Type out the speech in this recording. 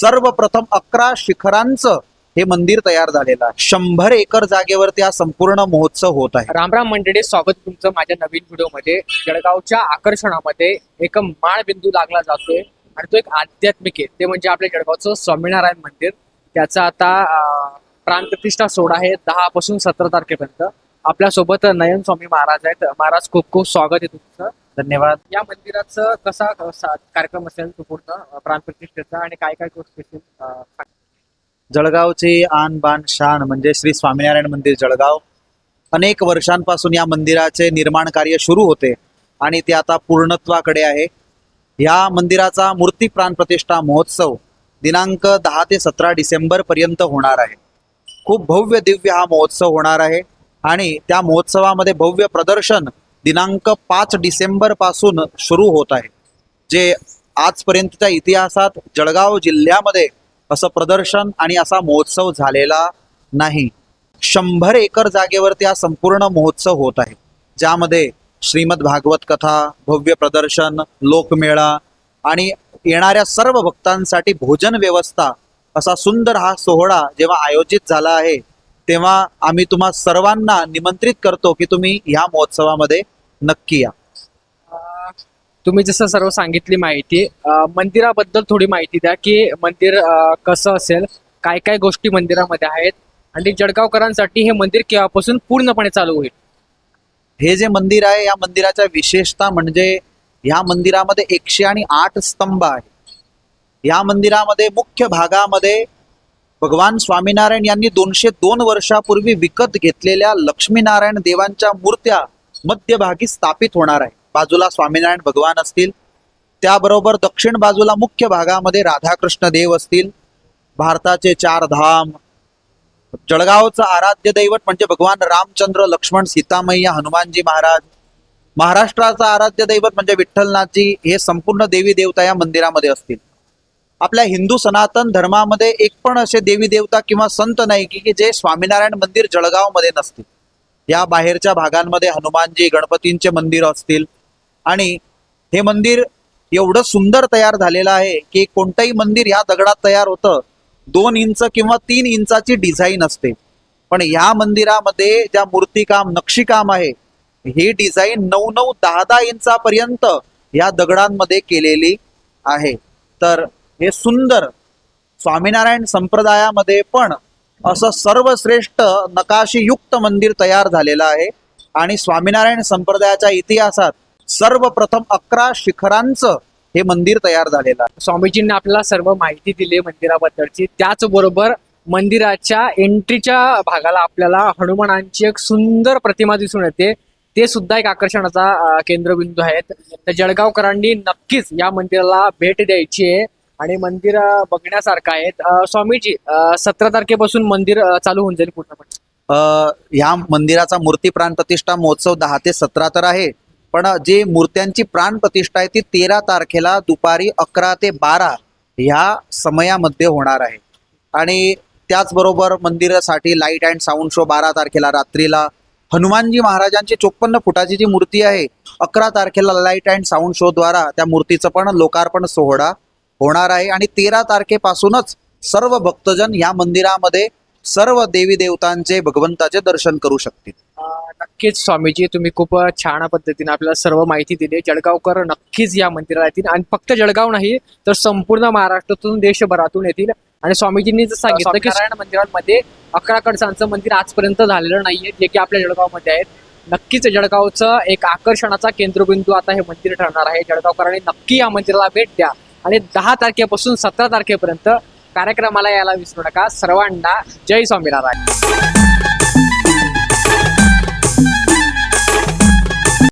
सर्वप्रथम अकरा शिखरांचं हे मंदिर तयार झालेलं आहे. शंभर एकर जागेवरती हा संपूर्ण महोत्सव होत आहे. रामराम मंडळी स्वागत तुमचं माझ्या नवीन व्हिडिओमध्ये. जळगावच्या आकर्षणामध्ये एक माळबिंदू लागला जातोय आणि तो एक आध्यात्मिक आहे. ते म्हणजे आपल्या जळगावचं स्वामीनारायण मंदिर. त्याचा आता प्राणप्रतिष्ठा सोहळा आहे दहा पासून सतरा तारखेपर्यंत. आपल्यासोबत नयन स्वामी महाराज आहेत. महाराज खूप खूप स्वागत आहे तुमचं. धन्यवाद. या मंदिराचं कसा कार्यक्रम असेल तो पूर्ण प्राणप्रतिष्ठेचा आणि काय काय गोष्टी असतील. जळगावचे आन बान शान म्हणजे श्री स्वामीनारायण मंदिर जळगाव. अनेक वर्षांपासून या मंदिराचे निर्माण कार्य सुरू होते आणि ते आता पूर्णत्वाकडे आहे. या मंदिराचा मूर्ती प्राण प्रतिष्ठा महोत्सव दिनांक दहा ते सतरा डिसेंबर पर्यंत होणार आहे. खूप भव्य दिव्य हा महोत्सव होणार आहे आणि त्या महोत्सवामध्ये भव्य प्रदर्शन दिनांक पाच डिसेंबरपासून सुरू होत आहे. जे आजपर्यंतच्या इतिहासात जळगाव जिल्ह्यामध्ये असं प्रदर्शन आणि असा महोत्सव झालेला नाही. शंभर एकर जागेवरती हा संपूर्ण महोत्सव होत आहे. ज्यामध्ये श्रीमद भागवत कथा भव्य प्रदर्शन लोकमेळा आणि येणाऱ्या सर्व भक्तांसाठी भोजन व्यवस्था असा सुंदर हा सोहळा जेव्हा आयोजित झाला आहे तेव्हा आम्ही तुम्हा सर्वांना निमंत्रित करतो की तुम्ही ह्या महोत्सवामध्ये नक्की या. तुम्ही जसं सर्व सांगितली माहिती मंदिराबद्दल थोडी माहिती द्या की मंदिर कसं असेल काय काय गोष्टी मंदिरामध्ये आहेत आणि जळगावकरांसाठी हे मंदिर केव्हापासून पूर्णपणे चालू होईल? हे जे मंदिर आहे या मंदिराच्या विशेषता म्हणजे या मंदिरामध्ये एकशे आणि आठ स्तंभ आहे या मंदिरामध्ये मुख्य भागामध्ये भगवान स्वामीनारायण यांनी दोनशे दोन वर्षापूर्वी विकत घेतलेल्या लक्ष्मीनारायण देवांच्या मूर्त्या मध्यभागी स्थापित होणार आहे. बाजूला स्वामीनारायण भगवान असतील त्याबरोबर दक्षिण बाजूला मुख्य भागामध्ये राधाकृष्ण देव असतील भारताचे चार धाम जळगावचं आराध्य दैवत म्हणजे भगवान रामचंद्र लक्ष्मण सीतामय्या हनुमानजी महाराज महाराष्ट्राचं आराध्य दैवत म्हणजे विठ्ठलनाथजी हे संपूर्ण देवी देवता या मंदिरामध्ये असतील. आपल्या हिंदू सनातन धर्मामध्ये एक पण असे देवी देवता किंवा संत नाही की की जे स्वामीनारायण मंदिर जळगावमध्ये नसतील. या बाहेरच्या भागांमध्ये हनुमानजी गणपतींचे मंदिर असतील. आणि हे मंदिर एवढं सुंदर तयार झालेलं आहे की कोणतंही मंदिर ह्या दगडात तयार होतं दोन इंच किंवा तीन इंचाची डिझाईन असते. पण ह्या मंदिरामध्ये ज्या मूर्तिकाम नक्षीकाम आहे ही डिझाईन नऊ नऊ दहा दहा इंचापर्यंत या दगडांमध्ये केलेली आहे. तर हे सुंदर स्वामीनारायण संप्रदायामध्ये पण असं सर्वश्रेष्ठ नकाशीयुक्त मंदिर तयार झालेलं आहे. आणि स्वामीनारायण संप्रदायाच्या इतिहासात सर्वप्रथम अकरा शिखरांचं हे मंदिर तयार झालेलं आहे. स्वामीजींनी आपल्याला सर्व माहिती दिली मंदिराबद्दलची. त्याचबरोबर मंदिराच्या एंट्रीच्या भागाला आपल्याला हनुमानांची एक सुंदर प्रतिमा दिसून येते. ते सुद्धा एक आकर्षणाचा केंद्रबिंदू आहेत. तर जळगावकरांनी नक्कीच या मंदिराला भेट द्यायची आहे. आणि मंदिर बघण्यासारखं आहे. स्वामीजी सतरा तारखेपासून मंदिर चालू होऊन जाईल पूर्णपणे. अ, ह्या मंदिराचा मूर्ती प्राण प्रतिष्ठा महोत्सव दहा ते सतरा तर आहे. पण जे मूर्त्यांची प्राण प्रतिष्ठा आहे ती तेरा तारखेला दुपारी अकरा ते बारा ह्या समयामध्ये होणार आहे. आणि त्याचबरोबर मंदिरासाठी लाइट अँड साऊंड शो बारा तारखेला रात्रीला. हनुमानजी महाराजांची चोपन्न फुटाची जी मूर्ती आहे अकरा तारखेला लाइट अँड साऊंड शो द्वारा त्या मूर्तीचं पण लोकार्पण सोहळा होणार आहे. आणि तेरा तारखेपासूनच सर्व भक्तजन या मंदिरामध्ये सर्व देवी देवतांचे भगवंताचे दर्शन करू शकतील. नक्कीच स्वामीजी तुम्ही खूप छान पद्धतीने आपल्याला सर्व माहिती दिली. जळगावकर नक्कीच या मंदिराला येतील. आणि फक्त जळगाव नाही तर संपूर्ण महाराष्ट्रातून देशभरातून येतील. आणि स्वामीजींनी जर सांगितलं की नारायण मंदिरांमध्ये अकरा कडसांचं मंदिर आजपर्यंत झालेलं नाहीये जे की आपल्या जळगावमध्ये आहेत. नक्कीच जळगावचं एक आकर्षणाचा केंद्रबिंदू आता हे मंदिर ठरणार आहे. जळगावकरांनी नक्की या मंदिराला भेट द्या. आणि दहा तारखेपासून सतरा तारखेपर्यंत कार्यक्रमाला यायला विसरू नका. सर्वांना जय स्वामीनारायण.